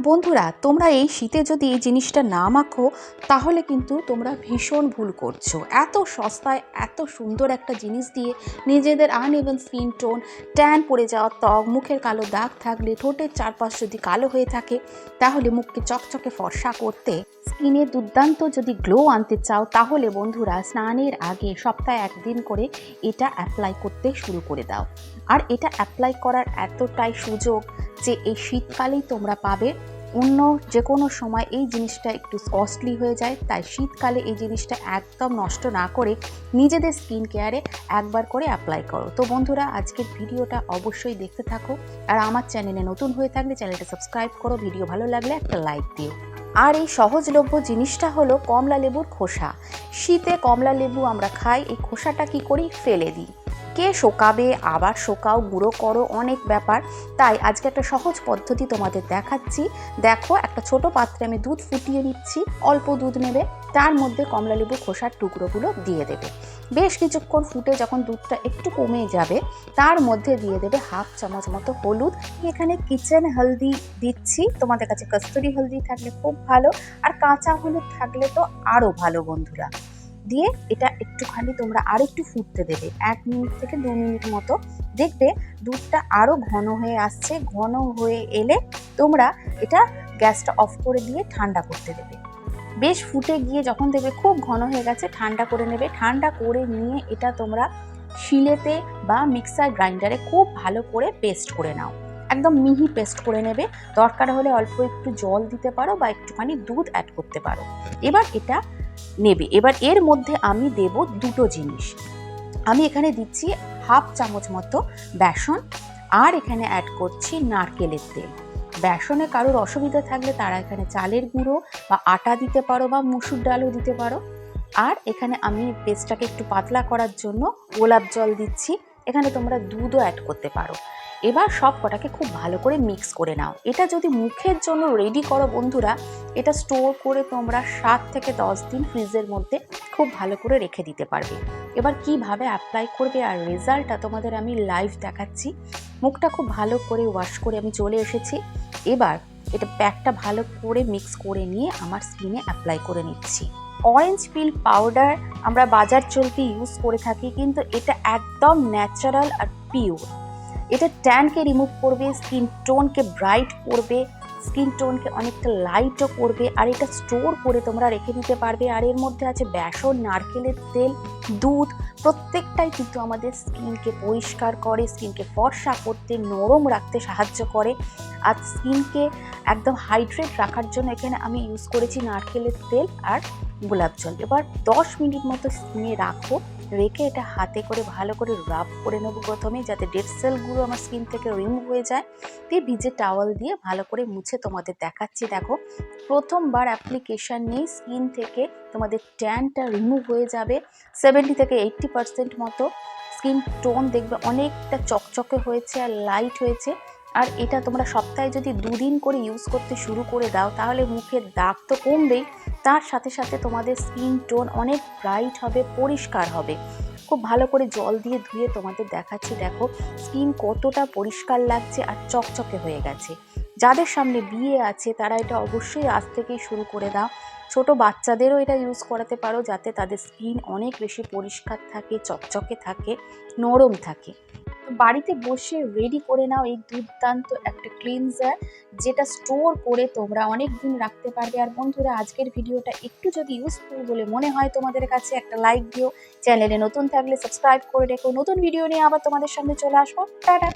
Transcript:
বন্ধুরা, তোমরা এই শীতে যদি এই জিনিসটা না মাখো, তাহলে কিন্তু তোমরা ভীষণ ভুল করছ। এত সস্তায়, এত সুন্দর একটা জিনিস দিয়ে নিজেদের আনইভেন স্কিন টোন ট্যান পড়ে যাওয়া ত্বক, মুখের কালো দাগ থাকলে, ঠোঁটের চারপাশ যদি কালো হয়ে থাকে, তাহলে মুখকে চকচকে ফর্সা করতে স্কিনে দুর্দান্ত যদি গ্লো আনতে চাও, তাহলে বন্ধুরা স্নানের আগে সপ্তাহে একদিন করে এটা অ্যাপ্লাই করতে শুরু করে দাও। আর এটা অ্যাপ্লাই করার এতটাই সুযোগ যে এই শীতকালেই তোমরা পাবে। অন্য যে কোনো সময় এই জিনিসটা একটু কস্টলি হয়ে যায়, তাই শীতকালে এই জিনিসটা একদম নষ্ট না করে নিজেদের স্কিন কেয়ারে একবার করে অ্যাপ্লাই করো। তো বন্ধুরা, আজকের ভিডিওটা অবশ্যই দেখতে থাকো। আর আমার চ্যানেলে নতুন হয়ে থাকলে চ্যানেলটা সাবস্ক্রাইব করো ভিডিও ভালো লাগলে একটা লাইক দিও। আর এই সহজলভ্য জিনিসটা হলো কমলা লেবুর খোসা। শীতে কমলা লেবু আমরা খাই, এই খোসাটা কি করি? ফেলে দিই। কে শোকাবে, আবার শোকাও, গুঁড়ো করো, অনেক ব্যাপার। তাই আজকে একটা সহজ পদ্ধতি তোমাদের দেখাচ্ছি। দেখো, একটা ছোট পাত্রে আমি দুধ ফুটিয়ে নিচ্ছি। অল্প দুধ নেবে, তার মধ্যে কমলা লেবু খোসার টুকরোগুলো দিয়ে দেবে। বেশ কিছুক্ষণ ফুটে যখন দুধটা একটু কমে যাবে, তার মধ্যে দিয়ে দেবে হাফ চামচ মতো হলুদ। এখানে কিচেন হলদি দিচ্ছি। তোমাদের কাছে কস্তুরি হলদি থাকলে খুব ভালো, আর কাঁচা হলুদ থাকলে তো আরও ভালো বন্ধুরা। দিয়ে এটা একটুখানি তোমরা আর একটু ফুটতে দেবে। এক মিনিট থেকে দু মিনিট মতো। দেখবে দুধটা আরও ঘন হয়ে আসছে। ঘন হয়ে এলে তোমরা এটা গ্যাসটা অফ করে দিয়ে ঠান্ডা করতে দেবে। বেশ ফুটে গিয়ে যখন দেখবে খুব ঘন হয়ে গেছে, ঠান্ডা করে নেবে। ঠান্ডা করে নিয়ে এটা তোমরা শিলেতে বা মিক্সার গ্রাইন্ডারে খুব ভালো করে পেস্ট করে নাও। একদম মিহি পেস্ট করে নেবে। দরকার হলে অল্প একটু জল দিতে পারো বা একটুখানি দুধ অ্যাড করতে পারো। এবার এটা নেবে। এবার এর মধ্যে আমি দেব দুটো জিনিস। আমি এখানে দিচ্ছি হাফ চামচ মতো বেসন আর এখানে অ্যাড করছি নারকেলের তেল। বেসনে কারোর অসুবিধা থাকলে তারা এখানে চালের গুঁড়ো বা আটা দিতে পারো বা মুসুর ডালও দিতে পারো। আর এখানে আমি পেস্টটাকে একটু পাতলা করার জন্য গোলাপ জল দিচ্ছি। এখানে তোমরা দুধও অ্যাড করতে পারো। এবার সব কটাকে খুব ভালো করে মিক্স করে নাও। এটা যদি মুখের জন্য রেডি করো বন্ধুরা, এটা স্টোর করে তোমরা সাত থেকে দশ দিন ফ্রিজের মধ্যে খুব ভালো করে রেখে দিতে পারবে। এবার কীভাবে অ্যাপ্লাই করবে আর রেজাল্টটা তোমাদের আমি লাইভ দেখাচ্ছি। মুখটা খুব ভালো করে ওয়াশ করে আমি চলে এসেছি। এবার এটা প্যাকটা ভালো করে মিক্স করে নিয়ে আমার স্কিনে অ্যাপ্লাই করে নিচ্ছি। অরেঞ্জ পিল পাউডার আমরা বাজার চলতি ইউজ করে থাকি, কিন্তু এটা একদম ন্যাচারাল আর পিওর এটা ট্যানকে রিমুভ করবে স্কিন টোনকে ব্রাইট করবে স্কিন টোনকে অনেকটা লাইটও করবে, আর এটা স্টোর করে তোমরা রেখে দিতে পারবে। আর এর মধ্যে আছে বেসন, নারকেলের তেল, দুধ, প্রত্যেকটাই কিন্তু আমাদের স্কিনকে পরিষ্কার করে স্কিনকে ফর্সা করতে, নরম রাখতে সাহায্য করে। আর স্কিনকে একদম হাইড্রেট রাখার জন্য এখানে আমি ইউজ করেছি নারকেলের তেল আর গোলাপ জল। এবার দশ মিনিট মতো স্কিনে রাখো। রেখে এটা হাতে করে ভালো করে রাব করে নেব প্রথমে যাতে ডেড সেলগুলো আমার স্কিন থেকে রিমুভ হয়ে যায়। দিয়ে ভিজে টাওয়াল দিয়ে ভালো করে মুছে তোমাদের দেখাচ্ছি। দেখো, প্রথমবার অ্যাপ্লিকেশান নেই স্কিন থেকে তোমাদের ট্যানটা রিমুভ হয়ে যাবে। সেভেন্টি থেকে এইট্টি পার্সেন্ট মতো স্কিন টোন দেখবে অনেকটা চকচকে হয়েছে আর লাইট হয়েছে। আর এটা তোমরা সপ্তাহে যদি দুদিন করে ইউজ করতে শুরু করে দাও, তাহলে মুখের দাগ তো কমবেই। তার সাথে সাথে তোমাদের স্কিন টোন অনেক ব্রাইট হবে, পরিষ্কার হবে। খুব ভালো করে জল দিয়ে ধুয়ে তোমাদের দেখাচ্ছি, দেখো। স্কিন কতটা পরিষ্কার লাগছে আর চকচকে হয়ে গেছে। যাদের সামনে বিয়ে আছে, তারা এটা অবশ্যই আজ থেকেই শুরু করে দাও। ছোট বাচ্চাদেরও এটা ইউজ করাতে পারো, যাতে তাদের স্কিন অনেক বেশি পরিষ্কার থাকে, চকচকে থাকে, নরম থাকে। বাড়িতে বসে রেডি করে নাও এই দুর্দান্ত একটা ক্লিনজার যেটা স্টোর করে তোমরা অনেক দিন রাখতে পারবে। আর বন্ধুরা, আজকের ভিডিওটা একটু যদি ইউজফুল বলে মনে হয় তোমাদের কাছে, একটা লাইক দিও। চ্যানেলে নতুন থাকলে সাবস্ক্রাইব করে রেখো। নতুন ভিডিও নিয়ে আবার তোমাদের সামনে চলে আসব। টাটা!